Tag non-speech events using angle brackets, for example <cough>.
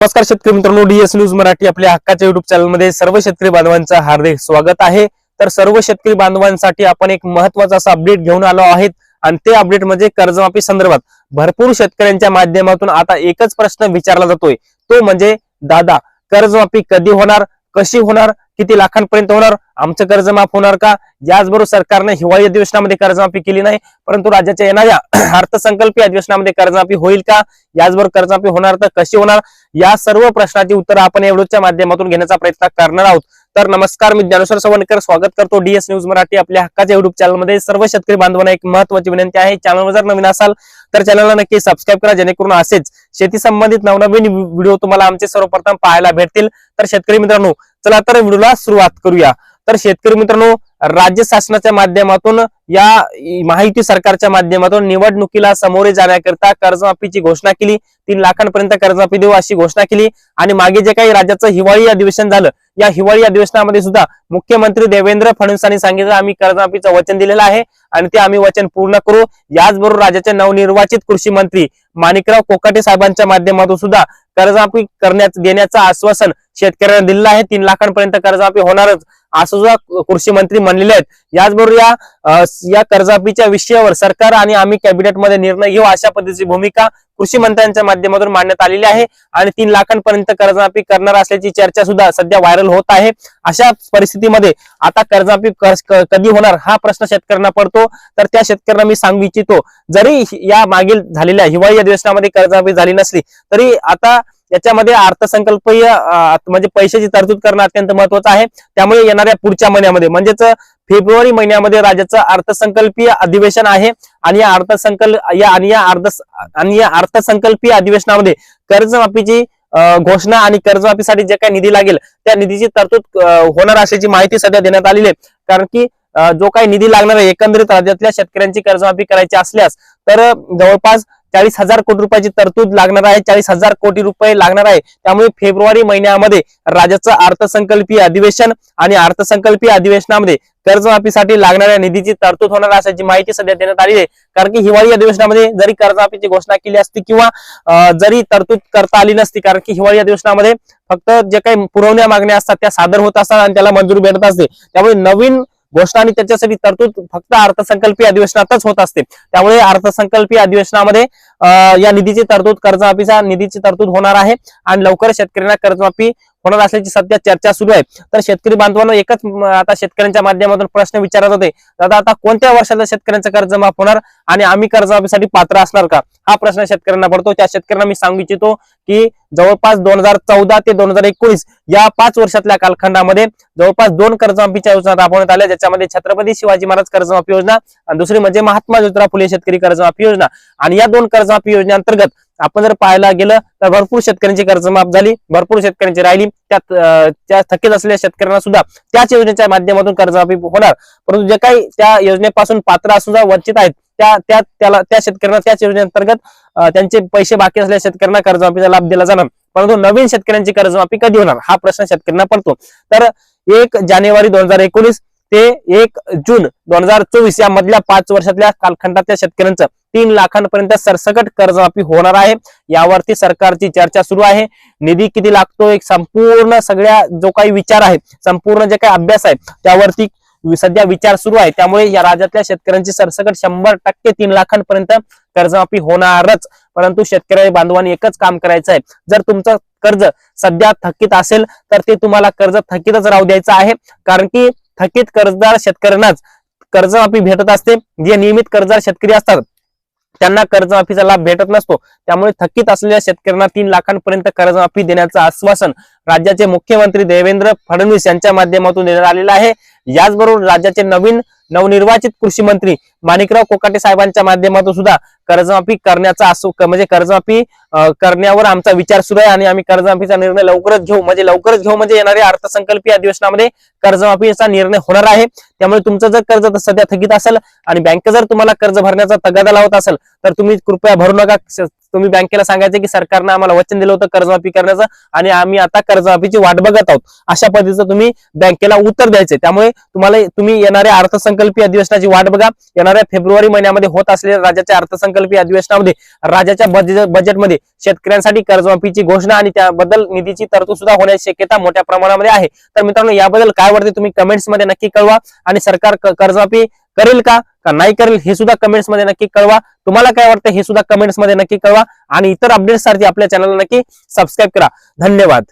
नमस्कार शेतकरी मित्रांनो डीएस न्यूज मराठी आपल्या हक्काच्या युट्यूब चॅनलमध्ये सर्व शेतकरी बांधवांचं हार्दिक स्वागत आहे. तर सर्व शेतकरी बांधवांसाठी आपण एक महत्त्वाचा असा अपडेट घेऊन आलो आहेत. आणि ते अपडेट म्हणजे कर्जमाफी संदर्भात. भरपूर शेतकऱ्यांच्या माध्यमातून आता एकच प्रश्न विचारला जातोय. तो म्हणजे दादा कर्जमाफी कधी होणार? कशी होणार? किती लाखांपर्यंत होणार? आमचं कर्ज माफ होणार का? याचबरोबर सरकारने हिवाळी अधिवेशनामध्ये कर्जमाफी केली नाही परंतु राज्याच्या येणाऱ्या <clears throat> अर्थसंकल्पीय अधिवेशनामध्ये कर्जमाफी होईल का? याचबरोबर कर्जमाफी होणार तर कशी होणार? या सर्व प्रश्नाची उत्तर आपण या माध्यमातून घेण्याचा प्रयत्न करणार आहोत. तर नमस्कार मी ज्ञानेश्वर सवणकर स्वागत करतो डीएस न्यूज मराठी आपल्या हक्काच्या युट्यूब चॅनलमध्ये सर्व शेतकरी बांधवांना एक महत्वाची विनंती आहे. चॅनलवर जर नवीन असाल तर चॅनलला नक्की सबस्क्राईब करा जेणेकरून असेच शेती संबंधित नवनवीन व्हिडिओ तुम्हाला आमचे सर्वप्रथम पाहायला भेटतील. तर शेतकरी मित्रांनो चला तर व्हिडिओला सुरुवात करूया. तर शेतकरी मित्रांनो राज्य शासनाच्या माध्यमातून या माहिती सरकारच्या माध्यमातून निवडणुकीला सामोरे जाण्याकरिता कर्जमाफीची घोषणा केली. तीन लाखांपर्यंत कर्जमाफी देऊ अशी घोषणा केली. आणि मागे जे काही राज्याचं हिवाळी अधिवेशन झालं या हिवाळी अधिवेशनामध्ये सुद्धा मुख्यमंत्री देवेंद्र फडणवीसांनी सांगितलं आम्ही कर्जमाफीचं वचन दिलेलं आहे आणि ते आम्ही वचन पूर्ण करू. याचबरोबर राज्याचे नवनिर्वाचित कृषी मंत्री माणिकराव कोकाटे साहेबांच्या माध्यमातून सुद्धा कर्जमाफी करण्यात देण्याचं आश्वासन शेतकऱ्यांना दिलेलं आहे. तीन लाखांपर्यंत कर्जमाफी होणारच असं सुद्धा कृषी मंत्री म्हणलेले आहेत. याचबरोबर या या कर्जमाफीच्या विषयावर सरकार आणि आम्ही कॅबिनेटमध्ये निर्णय घेऊ अशा पद्धतीची भूमिका कृषी मंत्र्यांच्या माध्यमातून मांडण्यात आलेली आहे आणि तीन लाखांपर्यंत कर्जमाफी करणार असल्याची चर्चा सुद्धा सध्या व्हायरल होत आहे. अशा परिस्थितीमध्ये आता कर्जमाफी कधी होणार हा प्रश्न शेतकऱ्यांना पडतो. तर त्या शेतकऱ्यांना मी सांगू इच्छितो जरी या मागील झालेल्या हिवाळी अधिवेशनामध्ये कर्जमाफी झाली नसली तरी आता याच्यामध्ये अर्थसंकल्पीय म्हणजे पैशाची तरतूद करणं अत्यंत महत्वाचं आहे. त्यामुळे येणाऱ्या पुढच्या महिन्यामध्ये म्हणजेच फेब्रुवारी महिन्यामध्ये राज्याचं अर्थसंकल्पीय अधिवेशन आहे. आणि या अर्थसंकल्प या आणि या अर्थ आणि या अर्थसंकल्पीय अधिवेशनामध्ये कर्जमाफीची घोषणा आणि कर्जमाफीसाठी जे काही निधी लागेल त्या निधीची तरतूद होणार असल्याची माहिती सध्या देण्यात आलेली आहे. कारण की जो काही निधी लागणार आहे एकंदरीत राज्यातल्या शेतकऱ्यांची कर्जमाफी करायची असल्यास तर जवळपास चाळीस हजार कोटी रुपयाची तरतूद लागणार आहे चाळीस हजार कोटी रुपये लागणार आहे. त्यामुळे फेब्रुवारी महिन्यामध्ये राज्याचं अर्थसंकल्पीय अधिवेशन आणि अर्थसंकल्पीय अधिवेशनामध्ये कर्जमाफीसाठी लागणाऱ्या निधीची तरतूद होणार असल्याची माहिती सध्या देण्यात आली आहे. कारण की हिवाळी अधिवेशनामध्ये जरी कर्जमाफीची घोषणा केली असती किंवा जरी तरतूद करता आली नसती कारण की हिवाळी अधिवेशनामध्ये फक्त जे काही पुरवण्या मागण्या असतात त्या सादर होत असतात आणि त्याला मंजुरी भेटत असते. त्यामुळे नवीन घोषणा आणि त्याच्यासाठी तरतूद फक्त अर्थसंकल्पीय अधिवेशनातच होत असते. त्यामुळे अर्थसंकल्पीय अधिवेशनामध्ये या निधीची तरतूद कर्जमाफीचा निधीची तरतूद होणार आहे आणि लवकर शेतकऱ्यांना कर्जमाफी होणार असल्याची सध्या चर्चा सुरू आहे. तर शेतकरी बांधवांना एकच आता शेतकऱ्यांच्या माध्यमातून प्रश्न विचारत होते दादा आता कोणत्या वर्षाला शेतकऱ्यांचं कर्जमाफ होणार आणि आम्ही कर्जमाफीसाठी पात्र असणार का? हा प्रश्न शेतकऱ्यांना पडतो. त्या शेतकऱ्यांना मी सांगू इच्छितो की जवळपास दोन हजार चौदा ते दोन हजार एकोणीस या पाच वर्षातल्या कालखंडामध्ये जवळपास दोन कर्जमाफीच्या योजना राबवण्यात आल्या ज्याच्यामध्ये छत्रपती शिवाजी महाराज कर्जमाफी योजना आणि दुसरी म्हणजे महात्मा ज्योतिराव फुले शेतकरी कर्जमाफी योजना. आणि या दोन कर्जमाफी योजनेअंतर्गत आपण जर पाहायला गेलं तर भरपूर शेतकऱ्यांची कर्जमाफ झाली भरपूर शेतकऱ्यांची राहिली. त्यात त्या थकीत असलेल्या शेतकऱ्यांना सुद्धा त्याच योजनेच्या माध्यमातून कर्जमाफी होणार. परंतु जे काही त्या योजनेपासून पात्र असून सुद्धा वंचित आहेत त्या त्या त्याला त्या शेतकऱ्यांना त्याच योजनेअंतर्गत त्यांचे पैसे बाकी असलेल्या शेतकऱ्यांना कर्जमाफीचा लाभ दिला जाणार. परंतु नवीन शेतकऱ्यांची कर्जमाफी कधी होणार? हा प्रश्न शेतकऱ्यांना पडतो. तर एक जानेवारी दोन हजार एकोणीस ते एक जून दोन हजार चोवीस या मधल्या पाच वर्षातल्या कालखंडातल्या शेतकऱ्यांचं तीन लाखांपर्यंत सरसकट कर्जमाफी होणार आहे. यावरती सरकारची चर्चा सुरू आहे. निधी किती लागतो? एक संपूर्ण सगळ्या जो काही विचार आहे संपूर्ण जे काही अभ्यास आहे त्यावरती सध्या विचार सुरू आहे. त्यामुळे या राज्यातल्या शेतकऱ्यांची सरसकट शंभर टक्के तीन लाखांपर्यंत कर्जमाफी होणारच. परंतु शेतकरी बांधवांनी एकच काम करायचं आहे. जर तुमचं कर्ज सध्या थकीत असेल तर ते तुम्हाला कर्ज थकीतच राहू द्यायचं आहे. कारण की थकीत कर्जदार शेतकऱ्यांनाच कर्जमाफी भेटत असते. जे नियमित कर्जदार शेतकरी असतात त्यांना कर्जमाफीचा लाभ भेटत नसतो. त्यामुळे थकीत असलेल्या शेतकऱ्यांना तीन लाखांपर्यंत कर्जमाफी देण्याचं आश्वासन राज्याचे मुख्यमंत्री देवेंद्र फडणवीस यांच्या माध्यमातून देण्यात आलेलं आहे. याचबरोबर राज्याचे नवीन नवनिर्वाचित कृषी मंत्री माणिकराव कोकाटे साहेबांच्या माध्यमातून सुद्धा कर्जमाफी करण्याचा असो म्हणजे कर्जमाफी करण्यावर आमचा विचार सुरू आहे आणि आम्ही कर्जमाफीचा निर्णय लवकरच घेऊ. म्हणजे लवकरच घेऊ म्हणजे येणाऱ्या अर्थसंकल्पीय अधिवेशनामध्ये कर्जमाफीचा निर्णय होणार आहे. त्यामुळे तुमचं जर कर्ज सध्या थकीत असेल आणि बँक जर तुम्हाला कर्ज भरण्याचा तगादा लावत असेल तर तुम्ही कृपया भरू नका. तुम्ही बँकेला सांगायचं की सरकारनं आम्हाला वचन दिलं होतं कर्जमाफी करण्याचं आणि आम्ही आता कर्जमाफीची वाट बघत आहोत. अशा पद्धतीचं तुम्ही बँकेला उत्तर द्यायचे त्यामुळे तुम्हाला तुम्ही येणाऱ्या अर्थसंकल्पीय अधिवेशनाची वाट बघा. येणाऱ्या होणाऱ्या फेब्रुवारी महिन्यामध्ये होत असलेल्या राज्याच्या अर्थसंकल्पीय अधिवेशनामध्ये राज्याच्या बजेट बजेटमध्ये शेतकऱ्यांसाठी कर्जमाफीची घोषणा आणि त्याबद्दल निधीची तरतूद सुद्धा होण्याची शक्यता मोठ्या प्रमाणामध्ये आहे. तर मित्रांनो याबद्दल काय वाटते तुम्ही कमेंट्समध्ये नक्की कळवा आणि सरकार कर्जमाफी करेल का का नाही करेल हे सुद्धा कमेंट्समध्ये नक्की कळवा. तुम्हाला काय वाटतं हे सुद्धा कमेंट्समध्ये नक्की कळवा. आणि इतर अपडेट्ससाठी आपल्या चॅनलला नक्की सबस्क्राईब करा. धन्यवाद.